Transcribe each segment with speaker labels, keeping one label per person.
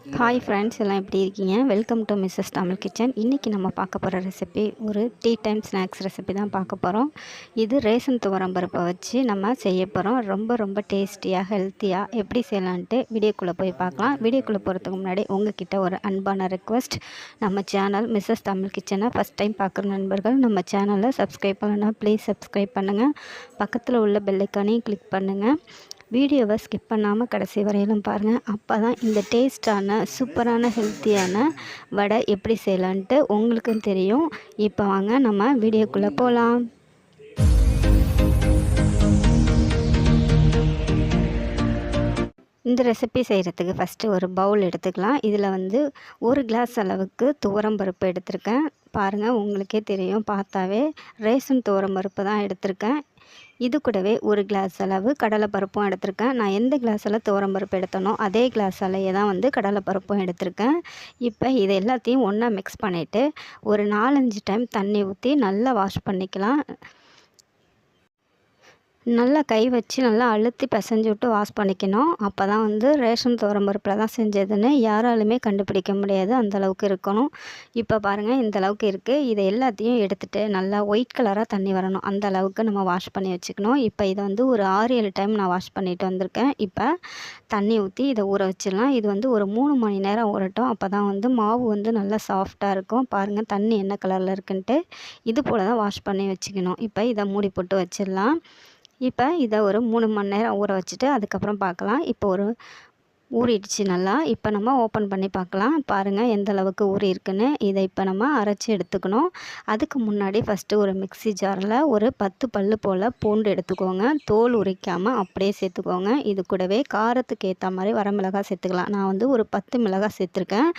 Speaker 1: Hi friends எல்லாம் எப்படி இருக்கீங்க? Welcome to Mrs Tamil kitchen இன்றைக்கி நம்ம பார்க்க போகிற ரெசிபி ஒரு டீ டைம் ஸ்நாக்ஸ் ரெசிபி தான் பார்க்க போகிறோம் இது ரேஷன் துவரம் பருப்பை வச்சு நம்ம செய்ய போகிறோம் ரொம்ப ரொம்ப டேஸ்டியாக ஹெல்த்தியாக எப்படி செய்யலான்ட்டு வீடியோக்குள்ளே போய் பார்க்கலாம். வீடியோக்குள்ளே போகிறதுக்கு முன்னாடி உங்ககிட்ட ஒரு அன்பான ரெக்வஸ்ட் நம்ம சேனல் மிஸ்ஸஸ் தமிழ் கிச்சனை ஃபஸ்ட் டைம் பார்க்குற நண்பர்கள் நம்ம சேனலை சப்ஸ்கிரைப் பண்ணலாம் ப்ளீஸ் சப்ஸ்கிரைப் பண்ணுங்கள் பக்கத்தில் உள்ள பெல்லைக்கானையும் கிளிக் பண்ணுங்கள் வீடியோவை ஸ்கிப் பண்ணாமல் கடைசி வரையிலும் பாருங்கள் அப்போ தான் இந்த டேஸ்டான சூப்பரான ஹெல்த்தியான வடை எப்படி செய்யலான்ட்டு உங்களுக்கும் தெரியும். இப்போ வாங்க நம்ம வீடியோக்குள்ளே போகலாம் இந்த ரெசிபி செய்கிறதுக்கு ஃபஸ்ட்டு ஒரு பவுல் எடுத்துக்கலாம். இதில் வந்து ஒரு கிளாஸ் அளவுக்கு துவரம் பருப்பு எடுத்திருக்கேன். பாருங்கள் உங்களுக்கே தெரியும். பார்த்தாவே ரேஷன் துவரம் பருப்பு தான் எடுத்திருக்கேன். இது கூடவே ஒரு கிளாஸ் அளவு கடலைப்பருப்பும் எடுத்திருக்கேன். நான் எந்த கிளாஸில் துவரம் பருப்பு எடுத்தனோ அதே கிளாஸ் அளவே தான் வந்து கடலைப்பருப்பும் எடுத்திருக்கேன். இப்போ இது எல்லாத்தையும் ஒன்றா மிக்ஸ் பண்ணிவிட்டு ஒரு நாலஞ்சு டைம் தண்ணி ஊற்றி நல்லா வாஷ் பண்ணிக்கலாம். நல்லா கை வச்சு நல்லா அழுத்தி பிசைஞ்சு விட்டு வாஷ் பண்ணிக்கணும். அப்போ தான் வந்து ரேஷன் துவரம் பருப்பில் தான் செஞ்சதுன்னு யாராலுமே கண்டுபிடிக்க முடியாது. அந்தளவுக்கு இருக்கணும். இப்போ பாருங்கள் இந்த அளவுக்கு இருக்குது இதை எல்லாத்தையும் எடுத்துகிட்டு நல்லா ஒயிட் கலராக தண்ணி வரணும். அந்த அளவுக்கு நம்ம வாஷ் பண்ணி வச்சுக்கணும். இப்போ இதை வந்து ஒரு ஆறு ஏழு டைம் நான் வாஷ் பண்ணிட்டு வந்திருக்கேன். இப்போ தண்ணி ஊற்றி இதை ஊற வச்சிடலாம். இது வந்து ஒரு மூணு மணி நேரம் ஊறட்டும். அப்போ தான் வந்து மாவு வந்து நல்லா சாஃப்டாக இருக்கும். பாருங்கள் தண்ணி என்ன கலரில் இருக்குன்ட்டு. இது போல் தான் வாஷ் பண்ணி வச்சுக்கணும். இப்போ இதை மூடி போட்டு வச்சிடலாம். இப்போ இதை ஒரு மூணு மணி நேரம் ஊற வச்சுட்டு அதுக்கப்புறம் பார்க்கலாம். இப்போ ஒரு ஊறிடுச்சு நல்லா. இப்போ நம்ம ஓப்பன் பண்ணி பார்க்கலாம். பாருங்கள் எந்த அளவுக்கு ஊறி இருக்குன்னு. இதை இப்போ நம்ம அரைச்சி எடுத்துக்கணும். அதுக்கு முன்னாடி ஃபஸ்ட்டு ஒரு மிக்சி ஜாரில் ஒரு பத்து பல் போல் பூண்டு எடுத்துக்கோங்க. தோல் உரிக்காமல் அப்படியே சேர்த்துக்கோங்க. இது கூடவே காரத்துக்கு ஏற்ற மாதிரி வரமிளகாய் சேர்த்துக்கலாம். நான் வந்து ஒரு பத்து மிளகாய் சேர்த்துருக்கேன்.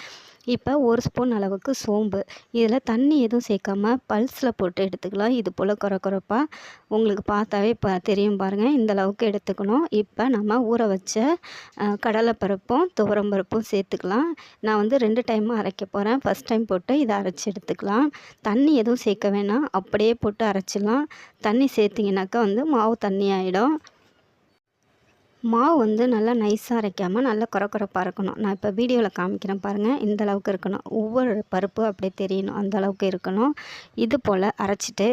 Speaker 1: இப்போ ஒரு ஸ்பூன் அளவுக்கு சோம்பு. இதில் தண்ணி எதுவும் சேர்க்காம பல்ஸில் போட்டு எடுத்துக்கலாம். இது போல் குறை குறைப்பாக உங்களுக்கு பார்த்தாவே இப்போ தெரியும் பாருங்கள் இந்த அளவுக்கு எடுத்துக்கணும். இப்போ நம்ம ஊற வச்ச கடலைப்பருப்பும் துவரம்பருப்பும் சேர்த்துக்கலாம். நான் வந்து ரெண்டு டைமாக அரைக்க போகிறேன் ஃபஸ்ட் டைம் போட்டு இதை அரைச்சி எடுத்துக்கலாம். தண்ணி எதுவும் சேர்க்க வேணாம். அப்படியே போட்டு அரைச்சிடலாம். தண்ணி சேர்த்திங்கனாக்கா வந்து மாவு தண்ணி ஆகிடும் மாவு வந்து நல்லா நைஸாக அரைக்காமல் நல்லா குறை குறைப்பாக இருக்கணும். நான் இப்போ வீடியோவில் காமிக்கிறேன் பாருங்கள் இந்த அளவுக்கு இருக்கணும். ஒவ்வொரு பருப்பு அப்படியே தெரியணும். அந்த அளவுக்கு இருக்கணும். இது போல் அரைச்சிட்டு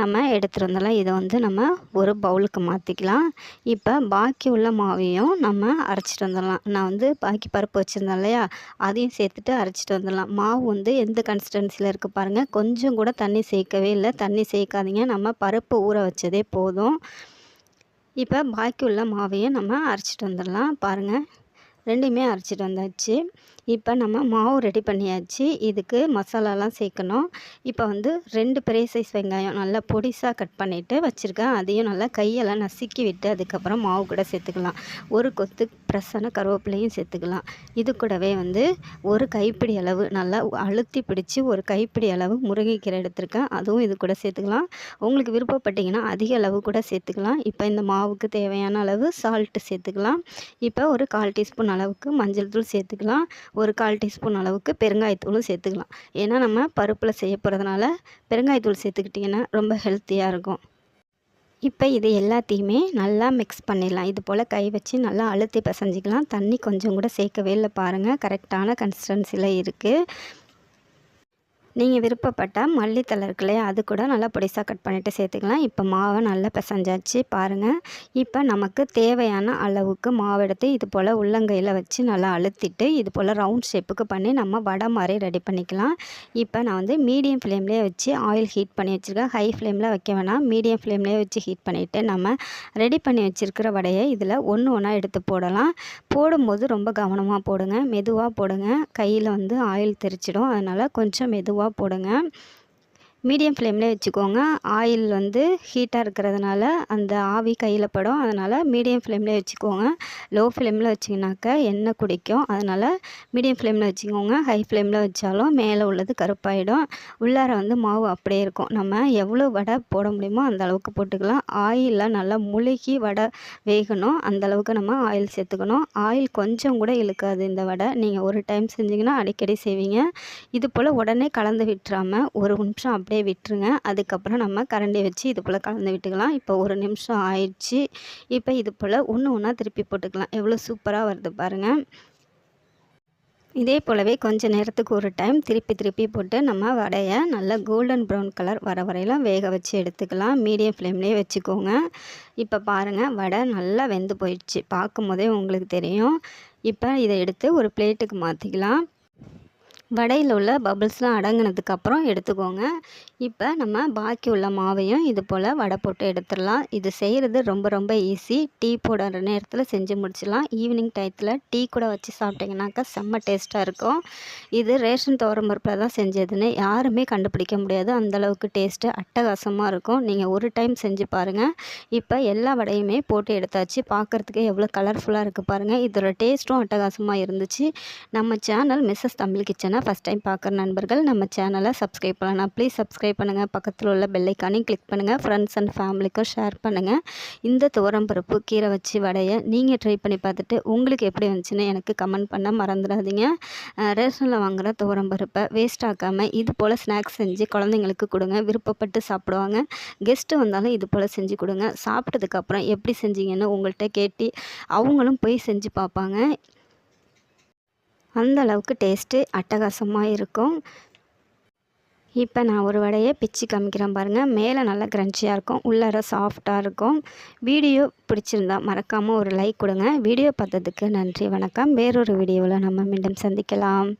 Speaker 1: நம்ம எடுத்துகிட்டு வந்தாலும் இதை வந்து நம்ம ஒரு பவுலுக்கு மாற்றிக்கலாம் இப்போ பாக்கி உள்ள மாவையும் நம்ம அரைச்சிட்டு வந்துடலாம். நான் வந்து பாக்கி பருப்பு வச்சுருந்தேன் இல்லையா? அதையும் சேர்த்துட்டு அரைச்சிட்டு வந்துடலாம். மாவு வந்து எந்த கன்சிஸ்டன்சியில் இருக்குது பாருங்கள் கொஞ்சம் கூட தண்ணி சேர்க்கவே இல்லை. தண்ணி சேர்க்காதீங்க. நம்ம பருப்பு ஊற வச்சதே போதும். இப்போ பாக்கி உள்ள மாவையும் நம்ம அரைச்சிட்டு வந்துடலாம். பாருங்கள் ரெண்டுமே அரைச்சிட்டு வந்தாச்சு. இப்போ நம்ம மாவு ரெடி பண்ணியாச்சு. இதுக்கு மசாலாலாம் சேர்க்கணும். இப்போ வந்து ரெண்டு பெரிய சைஸ் வெங்காயம் நல்லா பொடிசாக கட் பண்ணிவிட்டு வச்சுருக்கேன். அதையும் நல்லா கையெல்லாம் நசுக்கி விட்டு அதுக்கப்புறம் மாவு கூட சேர்த்துக்கலாம். ஒரு கொத்து ஃப்ரெஷ்ஷான கருவேப்பிலையும் சேர்த்துக்கலாம். இது கூடவே வந்து ஒரு கைப்பிடி அளவு நல்லா அழுத்தி பிடிச்சி ஒரு கைப்பிடி அளவு முருங்கைக்கீரை எடுத்திருக்கேன். அதுவும் இது கூட சேர்த்துக்கலாம். உங்களுக்கு விருப்பப்பட்டிங்கன்னா அதிக அளவு கூட சேர்த்துக்கலாம். இப்போ இந்த மாவுக்கு தேவையான அளவு சால்ட்டு சேர்த்துக்கலாம். இப்போ ஒரு கால் டீஸ்பூன் அளவுக்கு மஞ்சள் தூள் சேர்த்துக்கலாம். ஒரு கால் டீஸ்பூன் அளவுக்கு பெருங்காயத்தூளும் சேர்த்துக்கலாம். ஏன்னா நம்ம பருப்பில் செய்ய போகிறதுனால பெருங்காயத்தூள் சேர்த்துக்கிட்டிங்கன்னா ரொம்ப ஹெல்த்தியாக இருக்கும். இப்போ இது எல்லாத்தையுமே நல்லா மிக்ஸ் பண்ணிடலாம். இது போல் கை வச்சு நல்லா அழுத்தி பிசைஞ்சிக்கலாம். தண்ணி கொஞ்சம் கூட சேர்க்கவே இல்லை பாருங்கள் கரெக்டான கன்சிஸ்டன்சியில் இருக்குது நீங்கள் விருப்பப்பட்டால் மல்லித்தலை இருக்கு இல்லையா அது கூட நல்லா பொடிசாக கட் பண்ணிவிட்டு சேர்த்துக்கலாம். இப்போ மாவை நல்லா பிசைஞ்சாச்சு பாருங்கள் இப்போ நமக்கு தேவையான அளவுக்கு மாவு எடுத்து இது போல் உள்ளங்கையில் வச்சு நல்லா அழுத்திட்டு இது போல் ரவுண்ட் ஷேப்புக்கு பண்ணி நம்ம வடை மாதிரி ரெடி பண்ணிக்கலாம். இப்போ நான் வந்து மீடியம் ஃப்ளேம்லேயே வச்சு ஆயில் ஹீட் பண்ணி வச்சுருக்கேன். ஹை ஃப்ளேமில் வைக்க வேணாம். மீடியம் ஃப்ளேம்லேயே வச்சு ஹீட் பண்ணிவிட்டு நம்ம ரெடி பண்ணி வச்சுருக்கிற வடையை இதில் ஒன்று ஒன்றா எடுத்து போடலாம். போடும்போது ரொம்ப கவனமாக போடுங்க. மெதுவாக போடுங்க. கையில் வந்து ஆயில் தெரிச்சிடும். அதனால் கொஞ்சம் மெதுவாக ரூபா போடுங்க. மீடியம் ஃப்ளேம்லேயே வச்சுக்கோங்க. ஆயில் வந்து ஹீட்டாக இருக்கிறதுனால அந்த ஆவி கையில் படும். அதனால் மீடியம் ஃப்ளேம்லேயே வச்சுக்கோங்க. லோ ஃப்ளேமில் வச்சிங்கனாக்கா எண்ணெய் குடிக்கும். அதனால் மீடியம் ஃப்ளேமில் வச்சுக்கோங்க. ஹை ஃப்ளேமில் வச்சாலும் மேலே உள்ளது கருப்பாயிடும். உள்ளார வந்து மாவு அப்படியே இருக்கும். நம்ம எவ்வளோ வடை போட முடியுமோ அந்த அளவுக்கு போட்டுக்கலாம். ஆயிலில் நல்லா முழுகி வடை வேகணும். அந்தளவுக்கு நம்ம ஆயில் சேர்த்துக்கணும். ஆயில் கொஞ்சம் கூட இழுக்காது இந்த வடை. நீங்கள் ஒரு டைம் செஞ்சிங்கன்னா அடிக்கடி செய்வீங்க. இது போல் உடனே கலந்து விட்டுறாமல் ஒரு நிமிஷம் அப்படியே அப்படியே விட்டுருங்க. அதுக்கப்புறம் நம்ம கரண்டி வச்சு இது போல் கலந்து விட்டுக்கலாம். இப்போ ஒரு நிமிஷம் ஆயிடுச்சு. இப்போ இது போல் ஒன்று ஒன்றா திருப்பி போட்டுக்கலாம். எவ்வளோ சூப்பராக வருது பாருங்கள் இதே போலவே கொஞ்ச நேரத்துக்கு ஒரு டைம் திருப்பி திருப்பி போட்டு நம்ம வடையை நல்லா கோல்டன் ப்ரௌன் கலர் வர வரையிலும் வேக வச்சு எடுத்துக்கலாம். மீடியம் ஃப்ளேம்லேயே வச்சுக்கோங்க. இப்போ பாருங்கள் வடை நல்லா வெந்து போயிடுச்சு. பார்க்கும் போதே உங்களுக்கு தெரியும். இப்போ இதை எடுத்து ஒரு பிளேட்டுக்கு மாற்றிக்கலாம் வடையில் உள்ள பபிள்ஸ்லாம் அடங்கினதுக்கப்புறம் எடுத்துக்கோங்க. இப்போ நம்ம பாக்கி உள்ள மாவையும் இது போல் வடை போட்டு எடுத்துடலாம். இது செய்கிறது ரொம்ப ரொம்ப ஈஸி டீ போடுற நேரத்தில் செஞ்சு முடிச்சிடலாம். ஈவினிங் டயத்தில் டீ கூட வச்சு சாப்பிட்டிங்கனாக்கா செம்ம டேஸ்ட்டாக இருக்கும். இது ரேஷன் துவரம்பருப்பில் தான் செஞ்சதுன்னு யாருமே கண்டுபிடிக்க முடியாது. அந்தளவுக்கு டேஸ்ட்டு அட்டகாசமாக இருக்கும். நீங்கள் ஒரு டைம் செஞ்சு பாருங்கள் இப்போ எல்லா வடையுமே போட்டு எடுத்தாச்சு. பார்க்குறதுக்கு எவ்வளோ கலர்ஃபுல்லாக இருக்குது பாருங்கள் இதோட டேஸ்ட்டும் அட்டகாசமாக இருந்துச்சு. நம்ம சேனல் மிஸ்ஸஸ் தமிழ் கிச்சனை ஃபஸ்ட் டைம் பார்க்குற நண்பர்கள் நம்ம சேனலை சப்ஸ்கிரைப் பண்ணலாம். ப்ளீஸ் சப்ஸ்கிரைப் பண்ணுங்கள் பக்கத்தில் உள்ள பெல்லைக்கானையும் கிளிக் பண்ணுங்கள் ஃப்ரெண்ட்ஸ் அண்ட் ஃபேமிலிக்கும் ஷேர் பண்ணுங்கள் இந்த துவரம்பருப்பு கீரை வச்சு வடையை நீங்கள் ட்ரை பண்ணி பார்த்துட்டு உங்களுக்கு எப்படி வந்துச்சுன்னு எனக்கு கமெண்ட் பண்ண மறந்துடாதீங்க. ரேஷனில் வாங்குகிற துவரம்பருப்பை வேஸ்ட் ஆக்காமல் இது போல் ஸ்நாக்ஸ் செஞ்சு குழந்தைங்களுக்கு கொடுங்க. விருப்பப்பட்டு சாப்பிடுவாங்க. கெஸ்ட்டு வந்தாலும் இது போல் செஞ்சு கொடுங்க. சாப்பிட்டதுக்கப்புறம் எப்படி செஞ்சீங்கன்னு உங்கள்கிட்ட கேட்டு அவங்களும் போய் செஞ்சு பார்ப்பாங்க. அந்த அளவுக்கு டேஸ்ட்டு அட்டகாசமாக இருக்கும். இப்போ நான் ஒரு வடையை பிச்சு காமிக்கிறேன் பாருங்கள் மேலே நல்லா க்ரன்ச்சியாக இருக்கும். உள்ளார சாஃப்டாக இருக்கும். வீடியோ பிடிச்சிருந்தா மறக்காமல் ஒரு லைக் கொடுங்க. வீடியோ பார்த்ததுக்கு நன்றி வணக்கம். வேறொரு வீடியோவில் நம்ம மீண்டும் சந்திக்கலாம்.